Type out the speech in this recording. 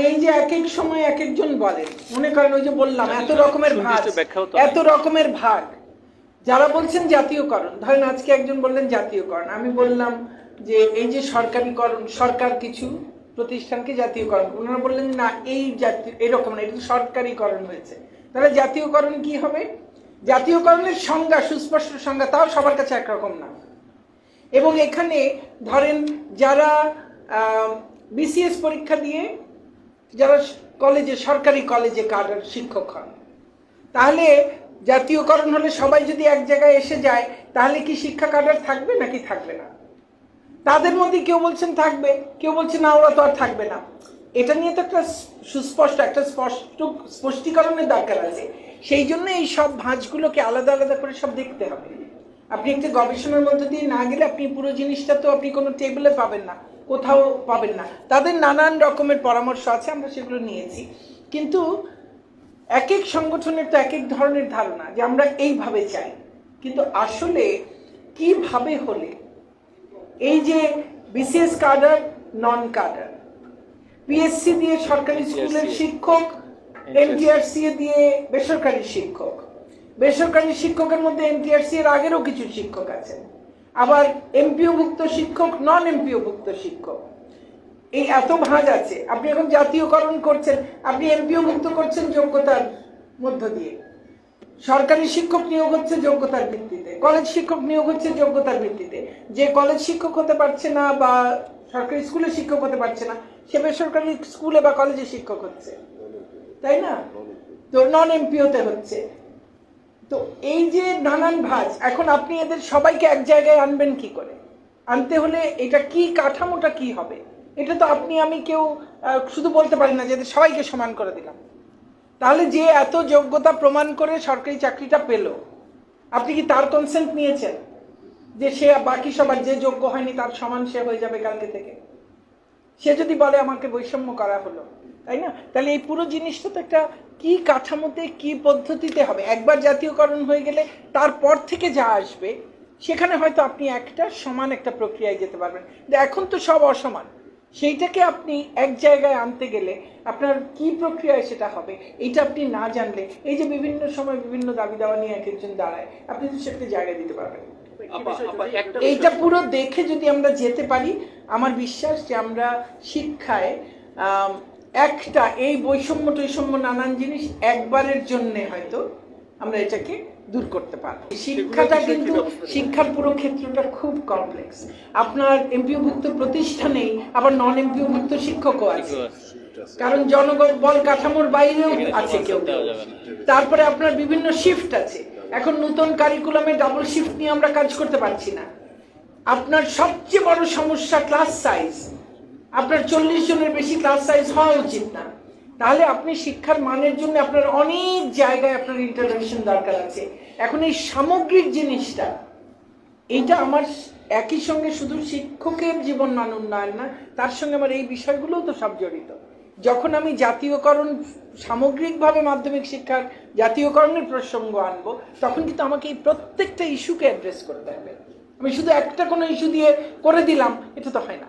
মানে এই যে এক এক সময় এক একজন বলেন মনে করেন ওই যে বললাম এত রকমের ভাগ এত রকমের ভাগ। যারা বলছেন জাতীয়করণ ধরেন আজকে একজন বললেন জাতীয়করণ আমি বললাম যে এই যে সরকারিকরণ সরকার কিছু প্রতিষ্ঠানকে জাতীয়করণ ওনারা বললেন না এই জাতীয় এরকম না এটা তো সরকারিকরণ হয়েছে। তাহলে জাতীয়করণ কি হবে? জাতীয়করণের সংজ্ঞা সুস্পষ্ট সংজ্ঞা তাও সবার কাছে একরকম না। এবং এখানে ধরেন যারা বিসিএস পরীক্ষা দিয়ে যারা কলেজে, সরকারি কলেজে কাডার শিক্ষক হন, তাহলে জাতীয়করণ হলে সবাই যদি এক জায়গায় এসে যায়, তাহলে কি শিক্ষা কাডার থাকবে নাকি থাকবে না? তাদের মধ্যে কেউ বলছেন থাকবে, কেউ বলছে না, ওরা তো আর থাকবে না। এটা নিয়ে তো একটা সুস্পষ্ট, একটা স্পষ্ট স্পষ্টীকরণের দরকার আছে। সেই জন্য এই সব ভাঁজগুলোকে আলাদা আলাদা করে সব দেখতে হবে। আপনি একটা গবেষণার মধ্যে দিয়ে না গেলে আপনি পুরো জিনিসটা তো আপনি কোনো টেবিলে পাবেন না। কোথাও পাবেন না। তাদের নানান রকমের পরামর্শ আছে আমরা সেগুলো নিয়েছি। কিন্তু এক এক সংগঠনের তো এক এক ধরনের ধারণা যে আমরা এইভাবে চাই। কিন্তু আসলে কীভাবে হলে? এই যে BCS cadre non cadre PSC দিয়ে সরকারি স্কুলের শিক্ষক এনটিআরসি দিয়ে বেসরকারি শিক্ষক। বেসরকারি শিক্ষকের মধ্যে এনটিআরসি এর আগেরও কিছু শিক্ষক আছেন। আবার এমপিওভুক্ত শিক্ষক নন এমপিওভুক্ত শিক্ষক। এই এত ভাঁজ আছে। আপনি এখন জাতীয়করণ করছেন, আপনি এমপিওভুক্ত করছেন যোগ্যতার মধ্য দিয়ে। সরকারি শিক্ষক নিয়োগ হচ্ছে যোগ্যতার ভিত্তিতে, কলেজ শিক্ষক নিয়োগ হচ্ছে যোগ্যতার ভিত্তিতে। যে কলেজ শিক্ষক হতে পারছে না বা সরকারি স্কুলে শিক্ষক হতে পারছে না, সে বেসরকারি স্কুলে বা কলেজে শিক্ষক হচ্ছে। তাই না? তো নন এমপিওতে হচ্ছে। তো এই যে নানান ভাজ, এখন আপনি এদের সবাইকে এক জায়গায় আনবেন কি করে? আনতে হলে এটা কি কাঠামোটা কি হবে? এটা তো আপনি, আমি কেউ শুধু বলতে পারি না যে এদের সবাইকে সমান করে দিলাম। তাহলে যে এত যোগ্যতা প্রমাণ করে সরকারি চাকরিটা পেল, আপনি কি তার কনসেন্ট নিয়েছেন? যে সে বাকি সবার যে যোগ্য হয়নি তার সমান সে হয়ে যাবে কালকে থেকে। সে যদি বলে আমাকে বৈষম্য করা হলো তাই না? তাহলে এই পুরো জিনিসটা তো একটা কি কাঠামোতে কি পদ্ধতিতে হবে? একবার জাতীয়করণ হয়ে গেলে তারপর থেকে যা আসবে সেখানে হয়তো আপনি একটা সমান একটা প্রক্রিয়ায় যেতে পারবেন। কিন্তু এখন তো সব অসমান। সেইটাকে আপনি এক জায়গায় আনতে গেলে আপনার কি প্রক্রিয়ায় সেটা হবে এইটা আপনি না জানলে এই যে বিভিন্ন সময় বিভিন্ন দাবি দাওয়া নিয়ে এক একজন দাঁড়ায় আপনি তো সেটাকে জায়গা দিতে পারবেন এইটা পুরো দেখে যদি আমরা যেতে পারি আমার বিশ্বাস যে আমরা শিক্ষায় একটা এই বৈষম্য টৈষম্য নানান জিনিস একবারের জন্য হয়তো আমরা এটাকে দূর করতে পারব। শিক্ষাটা কিন্তু শিক্ষার পুরো ক্ষেত্রটা খুব কমপ্লেক্স আপনার এমপিওভুক্ত প্রতিষ্ঠানেই আবার নন এমপিওভুক্ত শিক্ষকও আছে কারণ জনগণ বল কাঠামোর বাইরেও আছে কেউ কেউ। তারপরে আপনার বিভিন্ন শিফট আছে। এখন নতুন কারিকুলামে ডাবল শিফট নিয়ে আমরা কাজ করতে পারছি না। আপনার সবচেয়ে বড় সমস্যা ক্লাস সাইজ আপনার চল্লিশ জনের বেশি ক্লাস সাইজ হওয়া উচিত না। তাহলে আপনি শিক্ষার মানের জন্য আপনার অনেক জায়গায় আপনার ইন্টারভেনশন দরকার আছে। এখন এই সামগ্রিক জিনিসটা, এইটা আমার একই সঙ্গে শুধু শিক্ষকের জীবন মান উন্নয়ন না, তার সঙ্গে আমার এই বিষয়গুলোও তো সব জড়িত। যখন আমি জাতীয়করণ সামগ্রিকভাবে মাধ্যমিক শিক্ষার জাতীয়করণের প্রসঙ্গ আনব, তখন কিন্তু আমাকে এই প্রত্যেকটা ইস্যুকে অ্যাড্রেস করতে হবে। আমি শুধু একটা কোনো ইস্যু দিয়ে করে দিলাম এটা তো হয় না।